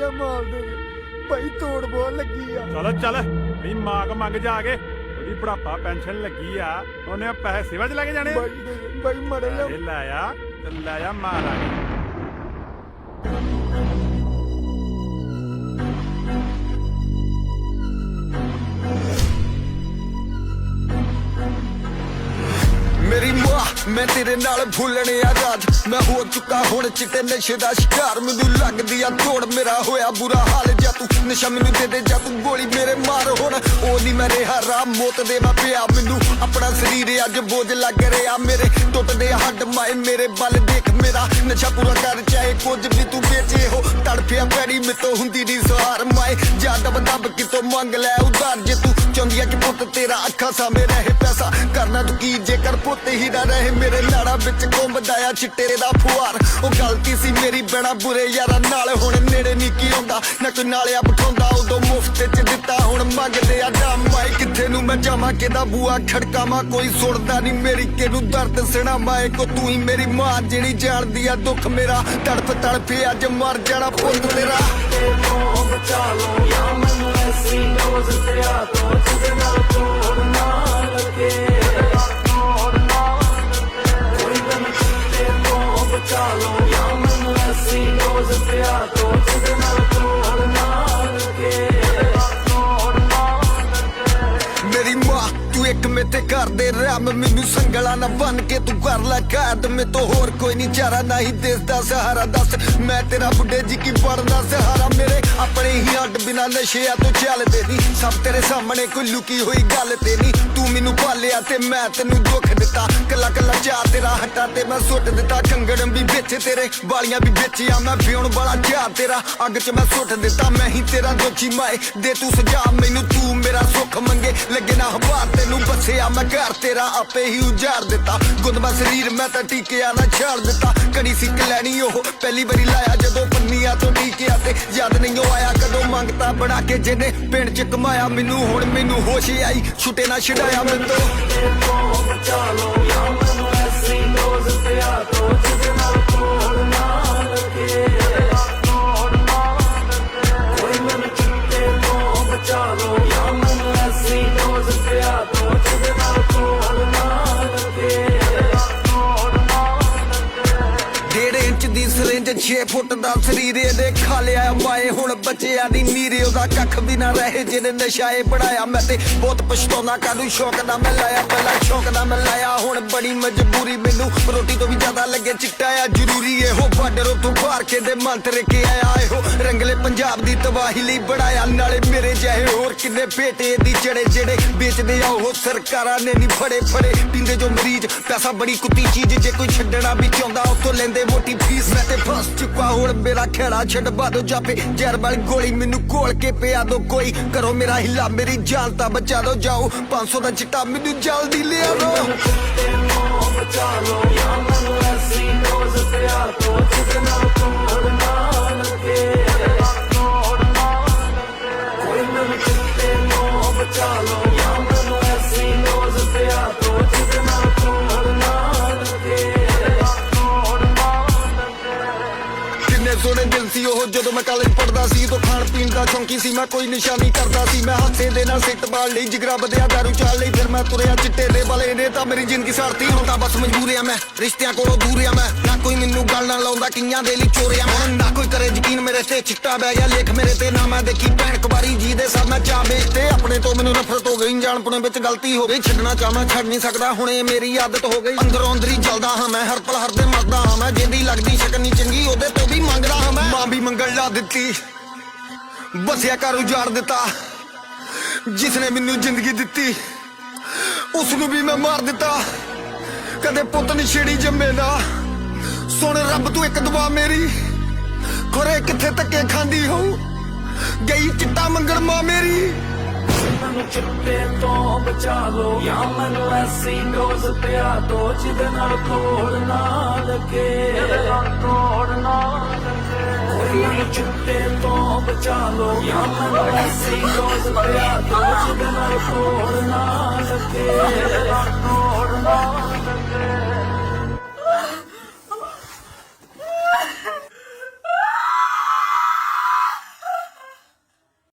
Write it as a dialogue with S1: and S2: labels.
S1: ਜਿਹਾ ਮਾਲ ਦੇ ਭਾਈ ਤੋੜ ਬਹੁਤ ਲੱਗੀ ਆ।
S2: ਚਲੋ ਚੱਲ। ਵੀ ਮਾਗ ਮੰਗ ਜਾ ਕੇ ਉਹਦੀ ਬੁਢਾਪਾ ਪੈਨਸ਼ਨ ਲੱਗੀ ਆ। ਉਹਨੇ ਪੈਸੇ ਸੇਵਾ ਚ ਲੈ ਕੇ ਜਾਣੇ।
S1: ਭਾਈ ਦੇ ਭਾਈ ਮੜੇ ਜਾ
S2: ਲੈ ਆ ਤੇ ਲੈ ਆ ਮਾਰ ਆ
S3: ਮੈਂ ਤੇਰੇ ਨਾਲ ਭੁੱਲਣੇ ਆ ਰਾਜ। ਮੈਂ ਹੋ ਚੁੱਕਾ ਹੁਣ ਚਿੱਟੇ ਨਸ਼ੇ ਦਾ ਸ਼ਿਕਾਰ। ਮੈਨੂੰ ਲੱਗਦੀ ਆ ਤੋੜ ਮੇਰਾ ਹੋਇਆ ਬੁਰਾ ਹਾਲ। ਜਾਂ ਤੂੰ ਨਸ਼ਾ ਮੈਨੂੰ ਦੇ ਦੇ, ਜਾਂ ਤੂੰ ਗੋਲੀ ਮੇਰੇ ਮਾਰ। ਹੁਣ ਉਹ ਨਹੀਂ ਮੈਂ ਰਿਹਾ, ਰਾਮ ਮੌਤ ਦੇ ਮੈਂ ਪਿਆ। ਮੈਨੂੰ ਆਪਣਾ ਸਰੀਰ ਅੱਜ ਬੋਝ ਲੱਗ ਰਿਹਾ। ਮੇਰੇ ਟੁੱਟਦੇ ਹੱਡ ਮਾਏ, ਮੇਰੇ ਬਲ ਦੇਖ ਮੇਰਾ ਨਸ਼ਾ ਪੂਰਾ ਕਰ। ਚਾਹੇ ਕੁਝ ਵੀ ਤੂੰ ਵੇਚੇ ਹੋ, ਤੜਫਿਆ ਪੈੜੀ ਮੇਤੋਂ ਹੁੰਦੀ ਨਹੀਂ ਸਹਾਰ ਮਾਏ। ਜਦ ਦਬ ਕਿਤੋਂ ਮੰਗ ਲੈ ਉਧਾਰ। ਜੇ ਤੂੰ ਚਾਹੁੰਦੀ ਆ ਕਿ ਪੁੱਤ ਤੇਰਾ ਅੱਖਾਂ ਸਾਹਮਣੇ ਰਹੇ ਪੈਸਾ, ਕਰਨਾ ਤੂੰ ਕੀ? ਜੇਕਰ ਪੁੱਤ ਹੀ ਨਾ ਰਹੇ ਮੇਰੇ ਲਾੜਾ ਵਿੱਚ ਘੁੰਮਦਾ ਆ ਚਿੱਟੇ ਦਾ ਫੁਆਰ ਉਹ ਗਲਤੀ ਸੀ ਮੇਰੀ ਬਣਾ ਬੁਰੇ ਯਾਰਾਂ ਨਾਲ। ਹੁਣ ਨੇੜੇ ਨਹੀਂ ਕੀ ਹੁੰਦਾ, ਨਾ ਕੋਈ ਨਾਲਿਆ ਬਿਠਾਉਂਦਾ ਉਦੋਂ ਮੁਫਤ ਚ ਦਿੱਤਾ, ਹੁਣ ਮੰਗਦੇ ਆ ਡਾਮ। ਮਾਏ ਕਿੱਥੇ ਨੂੰ ਮੈਂ ਜਾਵਾਂ ਕਿਦਾ ਬੂਆ ਖੜਕਾਵਾਂ? ਕੋਈ ਸੁਣਦਾ ਨਹੀਂ ਮੇਰੀ, ਕਿਹਨੂੰ ਦਰਦ ਸਣਾ ਮਾਏ ਕੋ ਤੂੰ ਹੀ ਮੇਰੀ ਮਾਂ, ਜਿਹੜੀ ਜਾਣਦੀ ਆ ਦੁੱਖ ਮੇਰਾ। ਤੜਫ ਤੜਫੇ ਅੱਜ ਮਰ ਜਾਣਾ ਪੁੱਤ ਤੇਰਾ ਮੇਰੀ ਮਾਂ, ਤੂੰ ਇੱਕ ਮੇਤੇ ਘਰ ਰਾਮ, ਮੈਨੂੰ ਸੰਗਲਾ ਨਾ ਬਨ ਕੇ ਤੂੰ ਕਰ ਲੈ ਕਾਦ। ਮੇ ਤੋਂ ਹੋਰ ਕੋਈ ਨਹੀਂ, ਚਾਰਾ ਨਹੀਂ ਦੇਸ ਦਾ ਸਹਾਰਾ ਦੱਸ। ਮੈਂ ਤੇਰਾ ਬੁੱਢੇ ਜੀ ਕੀ ਬਣਦਾ ਸਹਾਰਾ ਮੇਰੇ ਆਪਣੇ ਹੀ ਅੱਡ ਬਿਨਾ ਨਸ਼ਿਆਂ ਤੋਂ ਚੱਲਦੇ ਨਹੀਂ ਸਭ ਤੇਰੇ ਸਾਹਮਣੇ ਕੋਈ ਲੁਕੀ ਹੋਈ ਗੱਲ ਤੇ ਨਹੀਂ, ਤੂੰ ਮੈਨੂੰ ਪਾਲਿਆ ਤੇ ਮੈਂ ਤੈਨੂੰ ਦੁੱਖ ਦਿੱਤਾ। ਕੱਲਾ ਤੇਰਾ ਹਟਾ ਤੇ ਮੈਂ ਸੁੱਟ ਦਿੱਤਾ, ਕੰਗਣ ਵੀ ਵਿੱਚ ਤੇਰੇ, ਵਾਲੀਆਂ ਵੀ ਵਿੱਚ ਆ ਮੈਂ ਵਿਉਣ ਵਾਲਾ ਚਾਹ ਤੇਰਾ? ਅੱਗ 'ਚ ਮੈਂ ਸੁੱਟ ਦਿੱਤਾ, ਮੈਂ ਹੀ ਤੇਰਾ ਦੋਖੀ ਮਾਏ। ਦੇ ਤੂੰ ਸਜਾ, ਮੈਨੂੰ ਤੂੰ ਮੇਰਾ ਸੁੱਖ ਮੰਗੇ। ਲੱਗੇ ਨਾ ਹਵਾ ਤੈਨੂੰ ਬਸਿਆ, ਮੈਂ ਘਰ ਤੇਰਾ ਆਪੇ ਹੀ ਉਜਾੜ ਦਿੱਤਾ। ਗੁੰਦਮਾ ਸਰੀਰ, ਮੈਂ ਤਾਂ ਟੀਕਿਆ ਨਾ ਛਾੜ ਦਿੱਤਾ। ਕਣੀ ਸਿੱਕ ਲੈਣੀ ਉਹ, ਪਹਿਲੀ ਵਾਰੀ ਲਾਇਆ ਜਦੋਂ ਪੰਨੀਆਂ ਤੋਂ ਟੀਕਿਆ ਤੇ। ਯਾਦ ਨਹੀਂ ਉਹ ਆਇਆ, ਕਦੋਂ ਮੰਗਤਾ ਬਣਾ ਕੇ ਜਿਹਨੇ ਪਿੰਡ 'ਚ ਕਮਾਇਆ। ਮੈਨੂੰ ਹੁਣ ਮੈਨੂੰ ਹੋਸ਼ ਆਈ, ਛੁੱਟੇ ਨਾ ਛਡਾਇਆ ਮੈਨੂੰ। ਡੇਢ ਦੀ 6 ਫੁੱਟ ਦਾ ਸਰੀਰ ਇਹਦੇ ਖਾ ਲਿਆ ਮਾਏ ਹੁਣ ਬੱਚਿਆਂ ਦੀ ਨੀਰੇ ਉਹਦਾ ਕੱਖ ਵੀ ਨਾ ਰਹੇ। ਜਿਹਨੇ ਨਸ਼ਾਏ ਬਣਾਇਆ, ਮੈਂ ਤੇ ਬਹੁਤ ਪਛਤਾਉਣਾ। ਕਾਨੂੰ ਸ਼ੌਕ ਦਾ ਮੈਂ ਲਾਇਆ, ਪਹਿਲਾਂ ਸ਼ੌਕ ਦਾ ਮੈਂ ਲਾਇਆ। ਹੁਣ ਬੜੀ ਮਜਬੂਰੀ ਮੈਨੂੰ ਰੋਟੀ ਤੋਂ ਵੀ ਜ਼ਿਆਦਾ ਲੱਗੇ ਚਿੱਟਾ ਆ ਜ਼ਰੂਰੀ ਇਹੋ ਬਾਰਡਰੋਂ ਤੋਂ ਭਾਰ ਕੇ ਦੇ ਮੰਤਰ ਕੇ ਆਇਆ। ਇਹੋ ਰੰਗਲੇ ਪੰਜਾਬ ਦੀ ਤਬਾਹੀ ਲਈ ਬਣਾਇਆ। ਨਾਲੇ ਮੇਰੇ ਜਿਹੇ ਹੋਰ ਕਿੰਨੇ ਬੇਟੇ ਦੀ ਚੜੇ ਜਿਹੜੇ ਵੇਚਦੇ ਆ, ਉਹ ਸਰਕਾਰਾਂ ਨੇ ਨਹੀਂ ਫੜੇ ਫੜੇ। ਪੀਂਦੇ ਜੋ ਮਰੀਜ਼, ਪੈਸਾ ਬੜੀ ਕੁੱਤੀ ਚੀਜ਼। ਜੇ ਕੋਈ ਛੱਡਣਾ ਵੀ ਚਾਹੁੰਦਾ ਉਤੋਂ ਲੈਂਦੇ ਮੋਟੀ ਫੀਸ। ਮੈਂ ਤੇ ਫਸ ਚੁੱਕਾ, ਹੁਣ ਮੇਰਾ ਖੇੜਾ ਛੱਡਵਾ ਦੋ ਜਾਪੇ। ਜ਼ਹਿਰ ਵਾਲੀ ਗੋਲੀ ਮੈਨੂੰ ਕੋਲ ਕੇ ਪਿਆ ਦੋ ਕੋਈ। ਕਰੋ ਮੇਰਾ ਹਿੱਲਾ, ਮੇਰੀ ਜਾਨ ਤਾਂ ਬਚਾ ਦੋ, ਜਾਓ। 500 ਦਾ ਚਿੱਟਾ ਮੈਨੂੰ ਜਲਦੀ ਲਿਆ ਦੋ। ਕਿੰਨੇ ਉਹ ਜਦੋਂ ਮੈਂ ਕਾਲਜ ਪੜਦਾ ਸੀ ਤੋਂ ਖਾਣ ਪੀਣ ਦਾ ਸ਼ੌਂਕੀ ਸੀ, ਮੈਂ ਕੋਈ ਨਿਸ਼ਾਨੀ ਕਰਦਾ ਸੀ। ਮੈਂ ਹੱਥੇ ਦੇ ਨਾਲ ਸਿੱਟ ਬਾਲ ਲਈ, ਜਿਗਰਾ ਵਧਿਆ ਦਾਰੂ ਚਾਲ ਲਈ, ਫਿਰ ਮੈਂ ਤੁਰਿਆ ਚਿੱਟੇ ਦੇ ਵਾਲੇ ਨੇ ਤਾਂ ਮੇਰੀ ਜ਼ਿੰਦਗੀ ਸਾੜਤੀ, ਹੁਣ ਤਾਂ ਬਸ ਮਜਬੂਰ ਆ ਮੈਂ। ਰਿਸ਼ਤਿਆਂ ਕੋਲੋਂ ਦੂਰ ਆ ਮੈਂ, ਨਾ ਕੋਈ ਮੈਨੂੰ ਦੇ ਲਈ ਚੋਰਿਆ ਮੈਂ ਨਾ ਕੋਈ ਕਰੇ ਯਕੀਨ ਮੇਰੇ ਤੇ, ਚਿੱਟਾ ਬਹਿ ਗਿਆ ਲੇਖ ਮੇਰੇ ਤੇ, ਨਾ ਮੈਂ ਦੇਖੀ ਭੈਣ ਕੁਵਾਰੀ ਜੀ ਦੇ ਸਭ ਮੈਂ ਚਾਹ ਵੇਚਤੇ। ਆਪਣੇ ਤੋਂ ਮੈਨੂੰ ਨਫ਼ਰਤ ਹੋ ਗਈ ਜਾਣਪੁਣੇ ਵਿੱਚ ਗਲਤੀ ਹੋ ਗਈ। ਛੱਡਣਾ ਚਾਹਾਂ ਛੱਡ ਨਹੀਂ ਸਕਦਾ, ਹੁਣ ਇਹ ਮੇਰੀ ਆਦਤ ਹੋ ਗਈ। ਅੰਦਰੋਂ ਅੰਦਰੀ ਜਲਦਾ ਹਾਂ ਮੈਂ, ਹਰ ਪਲ ਹਰ ਦੇ ਮਰਦਾ ਹਾਂ ਮੈਂ। ਜਿੰਦੀ ਲੱਗਦੀ, ਸ਼ਕਲ ਨਹੀਂ ਚੰਗੀ, ਉਹਦੇ ਤੋਂ ਵੀ ਮੰਗਦਾ ਹਾਂ ਮੈਂ। ਮਾਂ ਵੀ ਮੰਗਣ ਲਾ ਦਿੱਤੀ, ਬਸਿਆ ਘਰ ਉਜਾੜ ਦਿੱਤਾ। ਜਿਸ ਨੇ ਮੈਨੂੰ ਜ਼ਿੰਦਗੀ ਦਿੱਤੀ ਉਸ ਨੂੰ ਵੀ ਮੈਂ ਮਾਰ ਦਿੱਤਾ। ਕਦੇ ਪੁੱਤ ਨਹੀਂ ਛੇੜੀ ਜੰਮੇ ਨਾ। ਸੁਣ ਰੱਬ ਤੂੰ ਇੱਕ ਦੁਆ ਮੇਰੀ। ਖੁਰੇ ਕਿੱਥੇ ਧੱਕੇ ਖਾਂਦੀ ਹੋ? ਗਈ ਚਿੱਟਾ ਮੰਗਣ ਮਾਂ ਮੇਰੀ।
S4: ਮੈਨੂੰ ਚਿੱਟੇ ਤੋਂ ਬਚਾ ਲੋ ਜਾਂ ਮੈਨੂੰ ਐਸੀ ਡੋਜ਼ ਪਿਆ ਦੋ, ਜਿਹਦੇ ਨਾਲ ਕੋੜ ਨਾ ਲੱਗੇ। ਕੋੜ ਨਾ ਲੱਗੇ ਮੈਨੂੰ ਚਿੱਟੇ ਤੋਂ ਬਚਾ ਲੋ ਜਾਂ ਮੈਨੂੰ ਐਸੀ ਡੋਜ਼ ਪਿਆ ਦੋ, ਜਿਹਦੇ ਨਾਲ ਕੋੜ ਨਾ ਲੱਗੇ। ਕੋੜ